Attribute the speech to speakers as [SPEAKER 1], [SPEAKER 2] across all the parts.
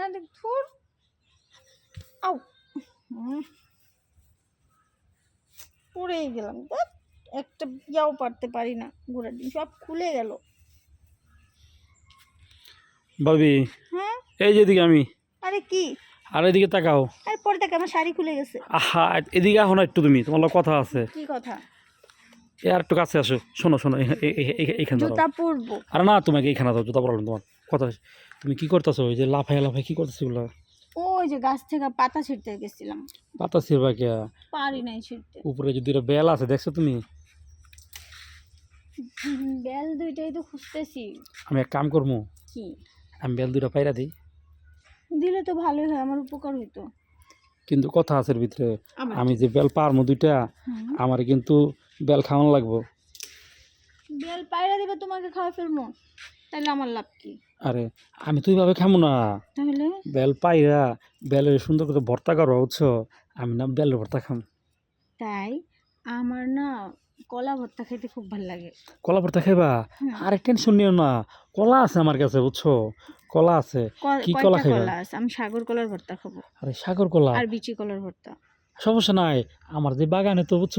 [SPEAKER 1] And ধুর আউ পড়েই গেলাম। একটা ইয়াও পারতে পারি না। ঘোড়ার ডিম সব খুলে গেল।
[SPEAKER 2] ভাবি
[SPEAKER 1] হ্যাঁ?
[SPEAKER 2] এই যেদিকে আমি।
[SPEAKER 1] আরে কি?
[SPEAKER 2] আর এদিকে তাকাও।
[SPEAKER 1] আরে পরে দেখ আমার শাড়ি খুলে গেছে।
[SPEAKER 2] আহা এদিকে আহ না একটু তুমি তোমার কথা আছে।
[SPEAKER 1] কি কথা?
[SPEAKER 2] আর একটু কাছে আসো। শোনো শোনো এখানে
[SPEAKER 1] জুতা পরবো।
[SPEAKER 2] আরে না তোমাকে এখানে দাও জুতা পরালাম তোমার। কথা তুমি কি করতেছো? ওই যে লাফাই লাফাই কি করতেছো ওগুলো
[SPEAKER 1] ওই যে গাছ থেকে পাতা ছিঁড়তে গেছিলাম।
[SPEAKER 2] পাতা ছিড়বা কে?
[SPEAKER 1] পারি নাই ছিঁড়তে।
[SPEAKER 2] উপরে যদি একটা বেল আছে দেখছ তুমি?
[SPEAKER 1] বেল দুইটাই তো খুঁজতেছি।
[SPEAKER 2] আমি এক কাম করব
[SPEAKER 1] কি?
[SPEAKER 2] আমি বেল দুইটা পাইরা দিই।
[SPEAKER 1] দিলে তো ভালোই হয় আমার উপকার হইতো।
[SPEAKER 2] কিন্তু কথা আছে ভিতরে আমি যে বেল পারমো দুইটা। আমার কিন্তু বেল খাওয়ানো লাগবো।
[SPEAKER 1] বেল পায়রা দিবে তোমাকে খাওয়া ফেলব তাহলে আমার লাভ কি?
[SPEAKER 2] আরে আমি তো এইভাবে খামো না।
[SPEAKER 1] তাহলে?
[SPEAKER 2] বেল পাইরা বেলের সুন্দর করে ভর্তা করব বুঝছ? আমি না বেলের ভর্তা খাম।
[SPEAKER 1] তাই? আমার না কলা ভর্তা খেতে খুব ভালো লাগে।
[SPEAKER 2] কলা ভর্তা খাইবা?
[SPEAKER 1] হুম।
[SPEAKER 2] আরে টেনশন নিও না। কলা আছে আমার কাছে বুঝছ? কলা আছে।
[SPEAKER 1] কি
[SPEAKER 2] কলা খাইবা?
[SPEAKER 1] কলা আছে? আমি সাগর কলার ভর্তা খাব।
[SPEAKER 2] আরে সাগর কলা?
[SPEAKER 1] আর বিচি কলার ভর্তা।
[SPEAKER 2] সমস্যা নাই। আমার যে বাগানে তো বুঝছ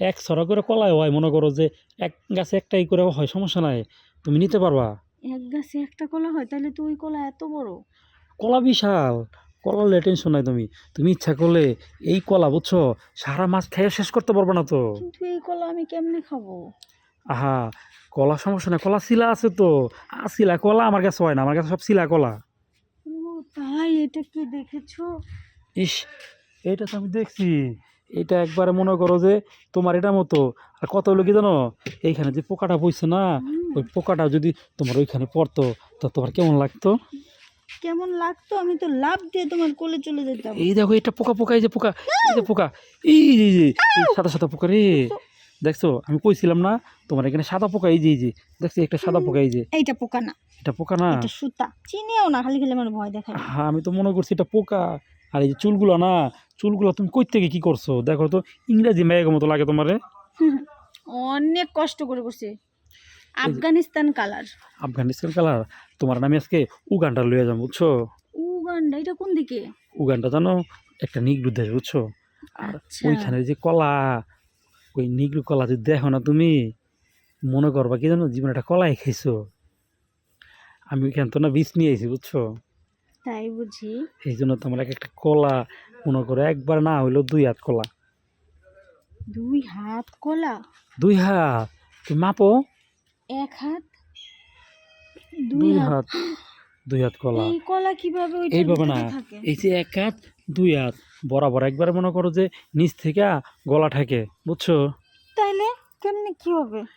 [SPEAKER 2] এক ছড়া করে কলাই হয় মনে করো যে এক গাছে একটাই করে হয় সমস্যা নাই। তুমি নিতে পারবা।
[SPEAKER 1] এক গাছে একটা কলা হয় তাহলে তো ওই কলা এত বড়।
[SPEAKER 2] কলা বিশাল কলা নিয়ে টেনশন নাই তুমি। তুমি ইচ্ছা করলে এই কলা বুঝছ? সারা মাছ খেয়ে শেষ করতে পারবে না তো।
[SPEAKER 1] কিন্তু এই কলা আমি কেমনে খাব?
[SPEAKER 2] আহা কলা সমস্যা নাই কলা শিলা আছে তো। আর শিলা কলা আমার কাছে হয় না আমার কাছে সব শিলা কলা।
[SPEAKER 1] ও তাই এটা কি দেখেছ?
[SPEAKER 2] ইস এটা তো আমি দেখছি। এটা একবারে মনে করো যে তোমার এটা মতো। আর কত হলো কি জানো? এইখানে যে পোকাটা বইছে না ওই পোকাটা যদি তোমার ওইখানে পড়তো তো তোমার কেমন লাগতো?
[SPEAKER 1] কেমন লাগতো? আমি তো লাভ দিয়ে তোমার কোলে চলে যেতাম।
[SPEAKER 2] এই দেখো এটা পোকা পোকা এই যে পোকা এই যে পোকা এই যে এই যে সাদা সাদা পোকা রে। দেখছ আমি কইছিলাম না তোমার এখানে সাদা পোকা এই যে এই যে দেখছি একটা সাদা পোকা এই যে।
[SPEAKER 1] এইটা পোকা না।
[SPEAKER 2] এটা পোকা না?
[SPEAKER 1] এটা সুতা। চিনেও না খালি খালি আমার ভয় দেখায়।
[SPEAKER 2] হ্যাঁ আমি তো মনে করছি এটা পোকা। আর এই যে চুলগুলো না চুলগুলো তুমি কই থেকে কি করছ? দেখো তো ইংরেজি মেয়ের মতো লাগে তোমারে।
[SPEAKER 1] অনেক কষ্ট করে করছে। আফগানিস্তান কালার।
[SPEAKER 2] আফগানিস্তান কালার? তোমার নামে আজকে উগান্ডা লইয়া যাব বুঝছ?
[SPEAKER 1] উগান্ডা এটা কোন দিকে?
[SPEAKER 2] উগান্ডা জানো একটা নিগড়ু দেশ বুঝছ? আর
[SPEAKER 1] আচ্ছা।
[SPEAKER 2] ওইখানে যে কলা ওই নিগড়ু কলা যদি দেখো না তুমি মনে করবা কি জানো জীবনে একটা কলাই খাইছো। আমি ওইখান তো না বীজ নিয়ে আইছি বুঝছ?
[SPEAKER 1] তাই বুঝি।
[SPEAKER 2] এই জন্য তোমার এক একটা কলা মনে করো একবার না হইল দুই হাত কলা।
[SPEAKER 1] দুই হাত কলা?
[SPEAKER 2] দুই হাত? তুমি মাপো?
[SPEAKER 1] এক হাত?
[SPEAKER 2] দুই
[SPEAKER 1] হাত।
[SPEAKER 2] হাত। দুই হাত কলা।
[SPEAKER 1] এই কলা কীভাবে ওই
[SPEAKER 2] এইভাবে না এই যে এক হাত দুই হাত বরাবর। একবার মনে করো যে নিচ থেকে গলা ঠেকে বুঝছ?
[SPEAKER 1] তাইলে কেমনে কি হবে?